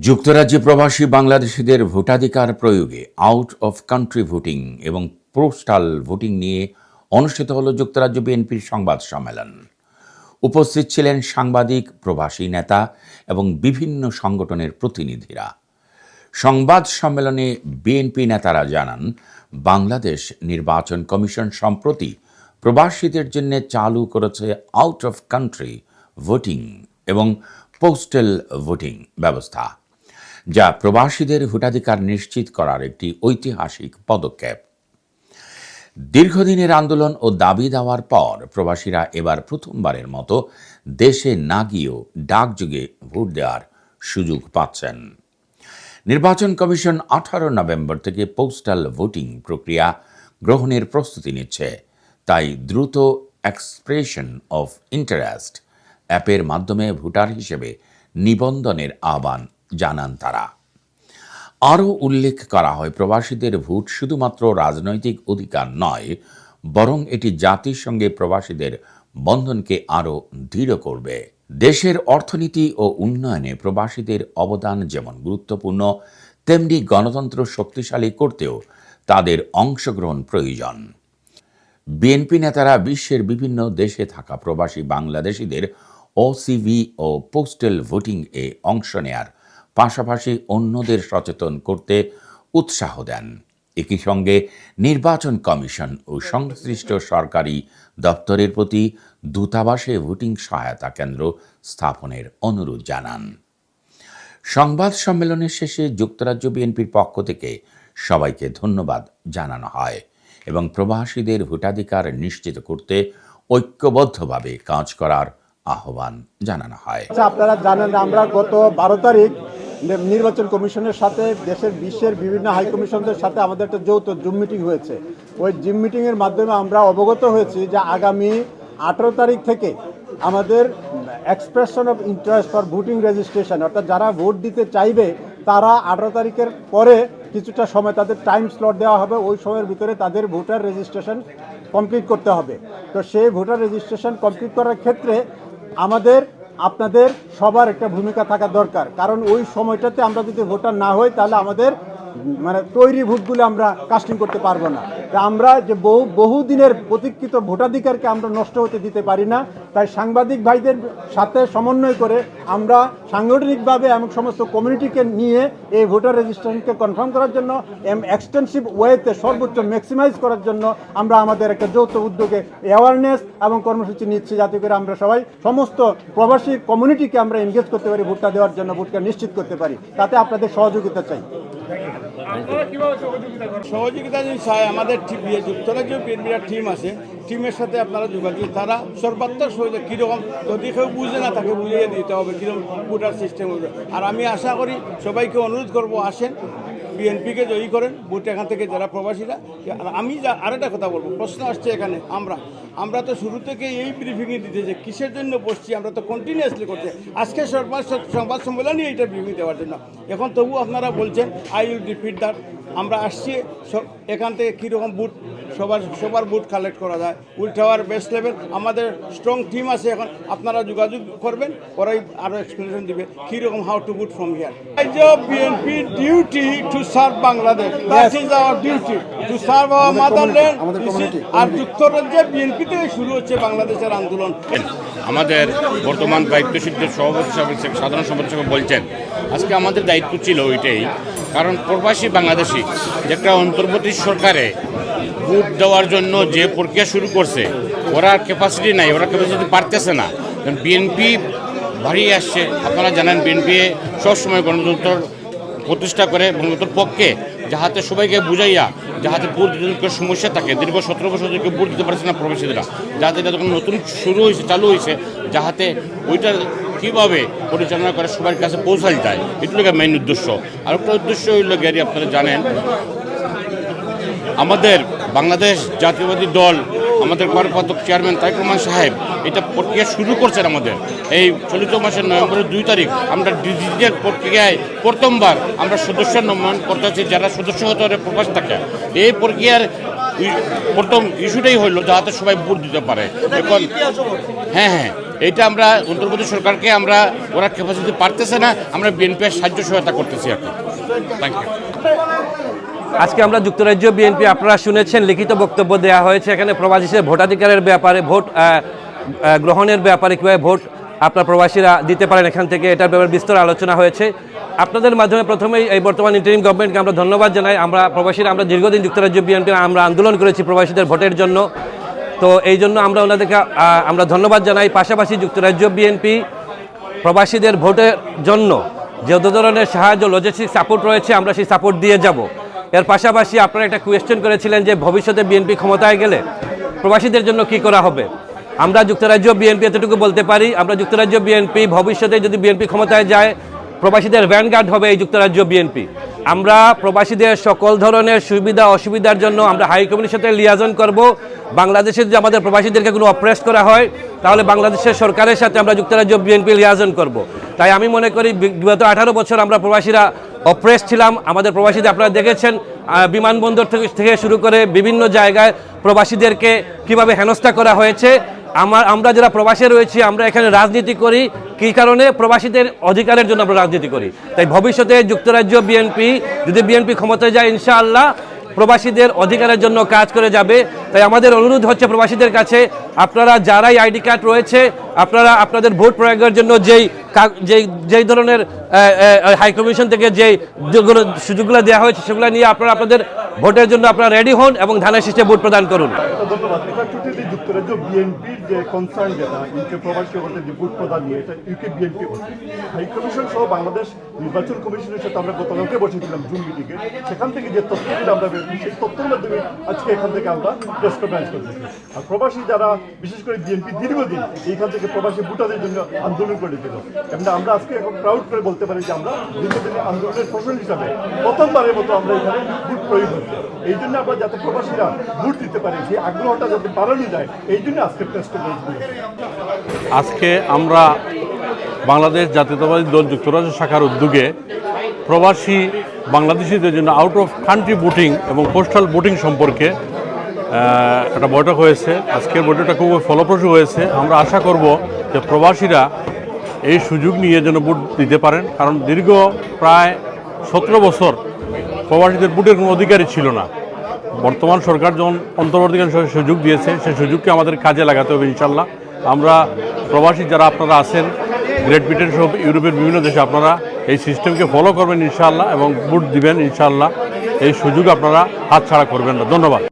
যুক্তরাজ্যে প্রবাসী বাংলাদেশিদের ভোটাধিকার প্রয়োগে আউট অফ কান্ট্রি ভোটিং এবং পোস্টাল ভোটিং নিয়ে অনুষ্ঠিত হল যুক্তরাজ্য বিএনপির সংবাদ সম্মেলন। উপস্থিত ছিলেন সাংবাদিক, প্রবাসী নেতা এবং বিভিন্ন সংগঠনের প্রতিনিধিরা। সংবাদ সম্মেলনে বিএনপি নেতারা জানান, বাংলাদেশ নির্বাচন কমিশন সম্প্রতি প্রবাসীদের জন্য চালু করেছে আউট অফ কান্ট্রি ভোটিং এবং পোস্টাল ভোটিং ব্যবস্থা। যা প্রবাসীদের ভোটাধিকার নিশ্চিত করার একটি ঐতিহাসিক পদক্ষেপ। দীর্ঘদিনের আন্দোলন ও দাবি দেওয়ার পর প্রবাসীরা এবার প্রথমবারের মতো দেশে না গিয়েও ডাকযুগে ভোট দেওয়ার সুযোগ পাচ্ছেন। নির্বাচন কমিশন আঠারো নভেম্বর থেকে পোস্টাল ভোটিং প্রক্রিয়া গ্রহণের প্রস্তুতি নিচ্ছে। তাই দ্রুত এক্সপ্রেশন অফ ইন্টারেস্ট অ্যাপের মাধ্যমে ভোটার হিসেবে নিবন্ধনের আহ্বান জানান তারা। আরও উল্লেখ করা হয়, প্রবাসীদের ভোট শুধুমাত্র রাজনৈতিক অধিকার নয়, বরং এটি জাতির সঙ্গে প্রবাসীদের বন্ধনকে আরও দৃঢ় করবে। দেশের অর্থনীতি ও উন্নয়নে প্রবাসীদের অবদান যেমন গুরুত্বপূর্ণ, তেমনি গণতন্ত্র শক্তিশালী করতেও তাদের অংশগ্রহণ প্রয়োজন। বিএনপি নেতারা বিশ্বের বিভিন্ন দেশে থাকা প্রবাসী বাংলাদেশিদের ওসিভি ও পোস্টাল ভোটিং এ অংশ নেয়ার পাশাপাশি অন্যদের সচেতন করতে উৎসাহ দেন। একই সঙ্গে নির্বাচন কমিশন ও সংশ্লিষ্ট সরকারি দপ্তরের প্রতি দূতাবাসে ভোটিং সহায়তা কেন্দ্র স্থাপনের অনুরোধ জানান। সংবাদ সম্মেলনের শেষে যুক্তরাজ্য বিএনপির পক্ষ থেকে সবাইকে ধন্যবাদ জানানো হয় এবং প্রবাসীদের ভোটাধিকার নিশ্চিত করতে ঐক্যবদ্ধভাবে কাজ করার আহ্বান জানানো হয়। আচ্ছা আপনারা জানেন আমরা গত বারো তারিখ নির্বাচন কমিশনের সাথে দেশের বিশ্বের বিভিন্ন হাই কমিশনদের সাথে আমাদের একটা যৌথ জুম মিটিং হয়েছে। ওই জিম মিটিংয়ের মাধ্যমে আমরা অবগত হয়েছি যে আগামী আঠেরো তারিখ থেকে আমাদের expression of interest for voting registration অর্থাৎ যারা ভোট দিতে চাইবে, তারা আঠেরো তারিখের পরে কিছুটা সময় তাদের টাইম স্লট দেওয়া হবে, ওই সময়ের ভিতরে তাদের ভোটার রেজিস্ট্রেশন কমপ্লিট করতে হবে। তো সেই ভোটার রেজিস্ট্রেশন কমপ্লিট করার ক্ষেত্রে আমাদের আপনাদের সবার একটা ভূমিকা থাকা দরকার। কারণ ওই সময়টাতে আমরা যদি ভোটার না হই, তাহলে আমাদের মানে তৈরি ভোটগুলো আমরা কাস্টিং করতে পারব না। আমরা যে বহু বহুদিনের প্রতীক্ষিত ভোটাধিকারকে আমরা নষ্ট হতে দিতে পারি না। তাই সাংবাদিক ভাইদের সাথে সমন্বয় করে আমরা সাংগঠনিকভাবে এমন সমস্ত কমিউনিটিকে নিয়ে এই ভোটার রেজিস্ট্রেশনকে কনফার্ম করার জন্য এক্সটেন্সিভ ওয়েতে সর্বোচ্চ ম্যাক্সিমাইজ করার জন্য আমরা আমাদের একটা যৌথ উদ্যোগে অ্যাওয়ারনেস এবং কর্মসূচি নিচ্ছি যাতে করে আমরা সবাই সমস্ত প্রবাসী কমিউনিটিকে আমরা এনগেজ করতে পারি, ভোটটা দেওয়ার জন্য ভোটটা নিশ্চিত করতে পারি। তাতে আপনাদের সহযোগিতা চাই। সহযোগিতা যদি চায় আমাদের টি- যুক্তরাজ্য বিএনপির টিম আছে টিমের সাথে আপনারা যোগাযোগ, তারা সর্বাত্মক সহযোগ। কীরকম, যদি কেউ বুঝে না তাকে বুঝিয়ে দিতে হবে কীরকম ভোটার সিস্টেম আর আমি আশা করি সবাইকে অনুরোধ করব, আসেন, বিএনপিকে জয়ী করেন, ভোট এখান থেকে যারা প্রবাসীরা। আমি যা, আরেকটা কথা বলব, প্রশ্ন আসছে এখানে, আমরা আমরা তো শুরু থেকে এই ব্রিফিংয়ে দিতে যে কিসের জন্য বসছি, আমরা তো কন্টিনিউয়াসলি করছি। আজকে সংবাদ সংবাদ সম্মেলনই এইটা ব্রিফিং দেওয়ার জন্য। এখন তবু আপনারা বলছেন আই উইল রিপিট দ্যাট আমরা আসছি এখান থেকে কীরকম বুট সবার সবার বুট কালেক্ট করা যায়। উইল টাওয়ার বেস্ট লেভেল আমাদের স্ট্রং টিম আছে এখন আপনারা যোগাযোগ করবেন ওরাই আরও এক্সপ্লেনেশন দিবে কীরকম how to vote from here BNP duty to serve Bangladesh that is our duty to serve our motherland আর যুক্তরাজ্যে বিএনপি থেকে শুরু হচ্ছে বাংলাদেশের আন্দোলন। আমাদের বর্তমান দায়িত্বশীলদের সভাপতি সাধারণ সম্পাদক বলছেন আজকে আমাদের দায়িত্ব ছিল ওইটাই কারণ প্রবাসী বাংলাদেশি যেটা অন্তর্বর্তী সরকারে ভোট দেওয়ার জন্য যে প্রক্রিয়া শুরু করছে, ওরা ক্যাপাসিটি নাই, ওরা ক্যাপাসিটি পারতেছে না। কারণ বিএনপি ভারী আসছে। আপনারা জানেন বিএনপি সবসময় গণতন্ত্র প্রতিষ্ঠা করে গণতন্ত্রের পক্ষে যাহাতে সবাইকে বুঝাইয়া যাহাতে ভোট দিতে সমস্যা থাকে। দীর্ঘ সতেরো বছর থেকে ভোট দিতে পারছে না প্রবাসীরা যাতে এটা যখন নতুন শুরু হয়েছে, চালু হয়েছে, যাহাতে ওইটা কীভাবে পরিচালনা করে সবার কাছে পৌঁছাই যায়, এটুকু মেইন উদ্দেশ্য। আর একটা উদ্দেশ্য হইল গ্যারি আপনারা জানেন, আমাদের বাংলাদেশ জাতীয়বাদী দল আমাদের কর্মপাতক চেয়ারম্যান তাইক রহমান সাহেব এটা প্রক্রিয়া শুরু করছেন আমাদের। এই চলিত মাসের নভেম্বরের দুই তারিখ আমরা ডিজিটাল প্রক্রিয়ায় প্রথমবার আমরা সদস্য নমন করতেছি যারা সদস্য হতে প্রকাশ থাকে। এই প্রক্রিয়ার প্রথম ইস্যুটাই হইল যাতে সবাই ভোট দিতে পারে। এখন হ্যাঁ হ্যাঁ এইটা আমরা অন্তর্বর্তী সরকারকে আমরা ওরা ক্যাপাসিটি পারতেছে না আমরা বিএনপি সাহায্য সহায়তা করতেছি এখন। থ্যাংক ইউ আজকে আমরা যুক্তরাজ্য বিএনপি, আপনারা শুনেছেন, লিখিত বক্তব্য দেওয়া হয়েছে। এখানে প্রবাসীদের ভোটাধিকারের ব্যাপারে, ভোট গ্রহণের ব্যাপারে কীভাবে ভোট আপনার প্রবাসীরা দিতে পারেন এখান থেকে, এটার ব্যাপারে বিস্তর আলোচনা হয়েছে। আপনাদের মাধ্যমে প্রথমেই এই বর্তমান ইন্টারিম গভর্নমেন্টকে আমরা ধন্যবাদ জানাই। আমরা প্রবাসীরা, আমরা দীর্ঘদিন যুক্তরাজ্য বিএনপি, আমরা আন্দোলন করেছি প্রবাসীদের ভোটের জন্য। তো এই জন্য আমরা ওনাদেরকে আমরা ধন্যবাদ জানাই। পাশাপাশি যুক্তরাজ্য বিএনপি প্রবাসীদের ভোটের জন্য যত ধরনের সাহায্য লজিস্টিক সাপোর্ট রয়েছে, আমরা সেই সাপোর্ট দিয়ে যাব। এর পাশাপাশি আপনারা একটা কোয়েশ্চেন করেছিলেন যে ভবিষ্যতে বিএনপি ক্ষমতায় গেলে প্রবাসীদের জন্য কি করা হবে? আমরা যুক্তরাজ্য বিএনপি এতটুকু বলতে পারি, আমরা যুক্তরাজ্য বিএনপি ভবিষ্যতে যদি বিএনপি ক্ষমতায় যায়, প্রবাসীদের ভ্যানগার্ড হবে এই যুক্তরাজ্য বিএনপি আমরা প্রবাসীদের সকল ধরনের সুবিধা, অসুবিধার জন্য আমরা হাই কমিটির সাথে লিয়াজন করব। বাংলাদেশে যদি আমাদের প্রবাসীদেরকে কোনো অপ্রেস করা হয়, তাহলে বাংলাদেশের সরকারের সাথে আমরা যুক্তরাজ্য বিএনপি লিয়াজন করব। তাই আমি মনে করি, বিগত আঠারো বছর আমরা প্রবাসীরা অপ্রেস ছিলাম। আমাদের প্রবাসীদের আপনারা দেখেছেন বিমানবন্দর থেকে থেকে শুরু করে বিভিন্ন জায়গায় প্রবাসীদেরকে কীভাবে হেনস্থা করা হয়েছে। আমার আমরা যারা প্রবাসে রয়েছি, আমরা এখানে রাজনীতি করি। কি কারণে? প্রবাসীদের অধিকারের জন্য আমরা রাজনীতি করি। তাই ভবিষ্যতে যুক্তরাজ্য বিএনপি যদি বিএনপি ক্ষমতায় যায়, ইনশাআল্লাহ প্রবাসীদের অধিকারের জন্য কাজ করে যাবে। তাই আমাদের অনুরোধ হচ্ছে প্রবাসীদের কাছে, আপনারা যারাই আইডি কার্ড রয়েছে, আপনারা আপনাদের ভোট প্রয়োগের জন্য যেই যেই যেই ধরনের হাইকমিশন থেকে যেই সুযোগগুলো দেওয়া হয়েছে, সেগুলো নিয়ে আপনারা আপনাদের ভোটের জন্য আপনারা রেডি হন এবং ধানের শীষে ভোট প্রদান করুন। বাংলাদেশ নির্বাচন আমরা থেকে আজকে এখান থেকে আমরা প্রবাসী যারা, বিশেষ করে বিএনপি দীর্ঘদিন এইখান থেকে প্রবাসী ভোটারদের জন্য আন্দোলন করেছিল এবং আমরা আজকে এখন প্রাউড করে বলতে পারি যে আমরা দীর্ঘদিনের আন্দোলনের ফসল হিসাবে প্রথমবারের মতো আমরা এখানে ভোট প্রয়োগ এই জন্য আমরা যাতে প্রবাসীরা ভোট দিতে পারে, সেই আগ্রহটা যাতে বাড়ানো যায়, এই জন্য আজকে আজকে আমরা বাংলাদেশ জাতীয়তাবাদী দল যুক্তরাজ্য শাখার উদ্যোগে প্রবাসী বাংলাদেশিদের জন্য আউট অফ কান্ট্রি ভোটিং এবং পোস্টাল ভোটিং সম্পর্কে একটা বৈঠক হয়েছে। আজকের বৈঠকটা খুব ফলপ্রসূ হয়েছে। আমরা আশা করব যে প্রবাসীরা এই সুযোগ নিয়ে যেন ভোট দিতে পারেন। কারণ দীর্ঘ প্রায় সতেরো বছর প্রবাসীদের বুটের কোনো অধিকারই ছিল না। বর্তমান সরকার যখন অন্তর্বর্তীকালীন সুযোগ দিয়েছে, সেই সুযোগকে আমাদের কাজে লাগাতে হবে ইনশাল্লাহ আমরা প্রবাসী যারা আপনারা আছেন গ্রেট ব্রিটেন সহ ইউরোপের বিভিন্ন দেশে আপনারা এই সিস্টেমকে ফলো করবেন ইনশাল্লাহ এবং বুট দিবেন ইনশাল্লাহ এই সুযোগ আপনারা হাতছাড়া করবেন না। ধন্যবাদ।